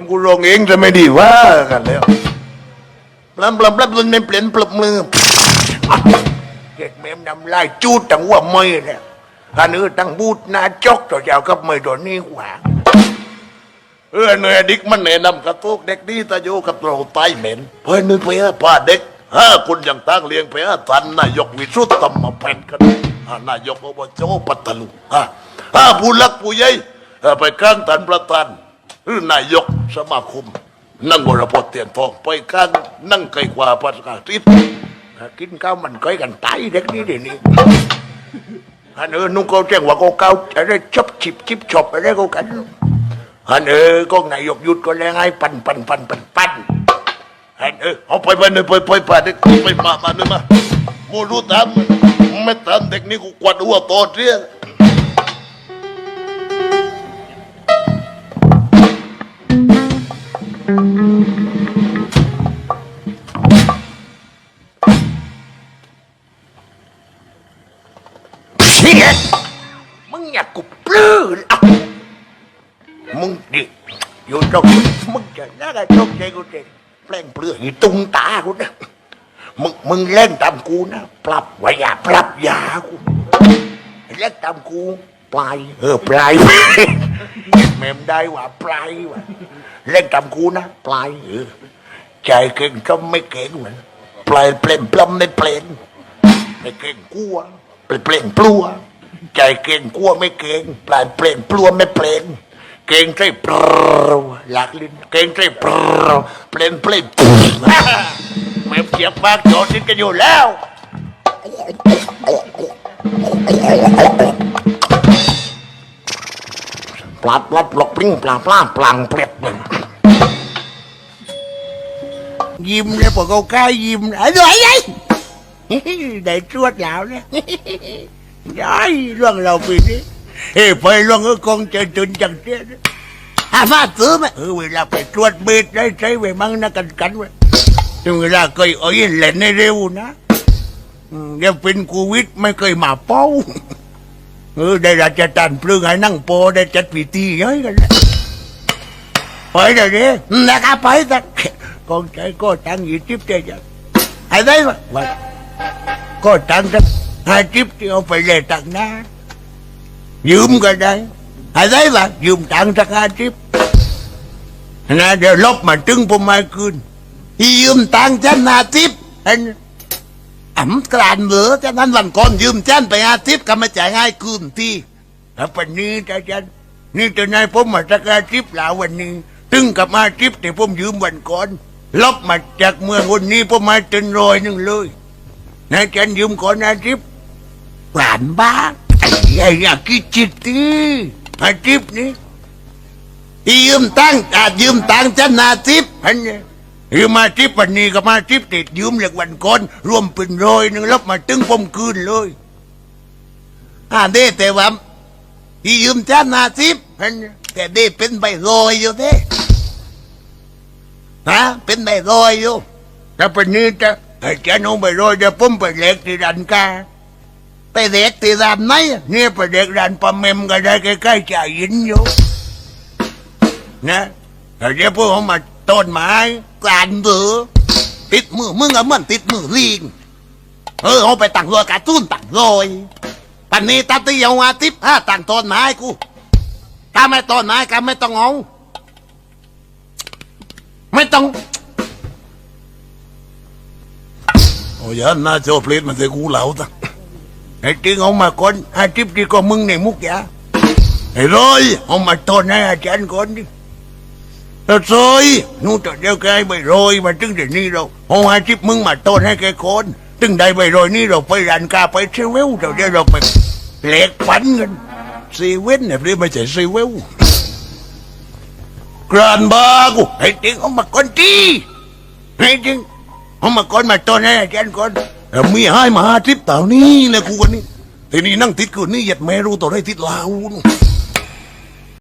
มกูร้องเองจะไม่ดีว่ากันแล้วปลำปลำปลำจนไม่เปลี่ยนปลบมือเก็ดเมมนำลายจูดตั้งว่าไม่แล้วอันนี้ตั้งบูดนาจกต่อเจ้ากับไม่ตัวนี้หวาเออเนยดิกมันแนะนำกระตุกเด็กดีตาโยกับเราไต้เหม็นเพื่อนนึกไปฮะป้าเด็กห้าคนอย่างตั้งเลี้ยงไปฮะทันนายกวิสุทธิ์ธรรมเป็นกันนายกอบจปัตตลุงฮะห้าผู้ลักผู้ใหญ่ไปกลางตันประธานหรือนายก สมาคม นั่งวรพจน์เตียนทองไปกลางนั่งไกลกว่าประกาศทิศกินข้าวมันก้อยกันตายเด็กนี้เดี๋ยวนี้อันเออนุ่งเขาแจ้งว่าเขาเก้าอะไรชอบฉิบชิบชอบอะไรเขากันอันเออก็นายกยุดก็แรงให้ปันปันปันปันปันอันเออเอาไปไปเลยไปไปไปเด็กไปมามาเลยมาโมรู้ตามไม่ตามเด็กนี่กูกวาดหัวโตเสีย เชี่ยมึงอยากกูปลื้มอะมึงดิอยู่ตรงนี้มึงจะน่าจะโชคใจกูเด็แปลงเปลือกอีตุงตากูนะมึงมึงเล่นตามกูนะ ปรับว้อย่าปรับยากูเล่นตามกูปลายเออปลาย เมมได้ว่าปลายว่ะเล่นตามกูนะปลายเออใจเก่งก็ไม่เก่งเหมือนปลายเปล่นปล้ำไม่เปล่นไม่เก่งกลัวเปล่งเปล่งปลัว ใจเก่งกลัวไม่เก่งปลายเปล่งปลัวไม่เปล่งเก่งใจปล่าหลักลิ้นเก่งใจเปล่าเปล่งเปล่งไม่เสียบปากโจอดกันอยู่แล้ว ลาปลาปลอกปิ้งปลาปลาปลังเปล็ดหนึ่งยิ้มเลยพวกเกล้ายิ้มอะไรไงได้ตรวจแล้วเนี่ยได้เรื่องเราปีนี้เฮ้ไปเรื่องเออกองเจนจุนจังเตี้ยนะหาฟ้าซื้อไหมเออเวลาไปตรวจเบ็ดได้ใช้ไว้มั่งนะกันกันไว้ถึงเวลาเคยเอ้ยเล่นในเร็วนะอืมเดี๋ยวเป็นโควิดไม่เคยมาเป้า เออได้ราชการปลื้งให้นั่งโปได้จัดพิธีเยอะกันแล้วไปเดี๋ยวนี้นะครับไปสักกองใจก็ตั้งยี่สิบเจ็ดไอ้ได้ไหมว่าก็ตังสักห้าสิบที่เอาไปเลยตังนะยืมก็ได้อะไรวะยืมตังสักห้าสิบนะเดี๋ยวลบมาตึงผมมาคืนยืมตังฉันห้าสิบอัน อ่ำกลานเหลือฉะนั้นวันก่อนยืมฉันไปห้าสิบก็ไมาจ่ายให้คืนที่แล้วปันนี้จ้าฉันนี่ตัวนายผมมาสักห้าสิบแล้ววันนี้ ตึงกับห้าสิบที่ผมยืมวันก่อนลบมาจากเมืองวันนี้ผมมาจนรอยหนึ่งเลยนายจันยืมก่อนอาทิตย์หวานบ้างไอ้ไอ้ยากิจิตตีอาทิตย์นี่อียืมตังอายืมตังจันอาทิตย์พันเนี่ย ยืมมาทิพย์วันนี้ก็มาทิพย์ติดยืมเหล็กวันก่อนรวมเป็นร้อยหนึ่งล้วมาตึงผมคืนเลยอ่าเด้แต่ว่าอียืมจันาทิตย์พันเนี่ยแต่เด้เป็นใบรอยอยู่เด้ฮะเป็นใบรอยอยู่ถ้าเป็นนี้จะให้แกน้องไปโรยเดี๋ยวผมไปเล็กที่ดันกาไปเล็กที่ดันไหนเนี่ยไปเล็กดันปะเมมก็ได้ใกล้ๆจ่ายินอยู่นะแต่เดี๋ยวพวกเขามาต้นไม้ กลานเบือติดมือมึงอะเหมือนติดมือลิงเออเอาไปตั้งรัวการะตุ้นตั้งโรยปันนี้ตัดตีเอาอาทิตย์ห้าตั้งต้นไม้กูถ้าไม่ต้นไม้ก็ไม่ต้องเอาไม่ต้องโอ้ยอันน่าจะเพลทมันจะกูเหลาตั้งไอ้จริงเอามาก่อนไอ้ทิพย์ที่ก็มึงในมุกยาไอ้ร้อยเอามาต้นให้อาจารย์ก่อนดิ แล้วซอยนู่นแต่เดียวแกไปโรยมาตึงเดี๋ยวนี้เราเอาไอ้ทิพย์มึงมาต้นให้แกคนตึงได้ไปโรยนี่เราไปรันกาไปเซเว่นเดี๋ยวเดี๋ยวเราไปเล็กฟันกันเซเว่นเนี่ยเรียกไม่ใช่เซเว่นกรานบากูไอ้จริงเอามาก่อนดีไอ้จริงเอามาก่อนมาตอนนี้อาจารย์ก่อนเออมีให้มาทิพย์เต่านี่เลยกูวันนี้ทีนี้นั่งติดกูนี่เหยัดแม่รู้ตัวได้ติดลาวนู่น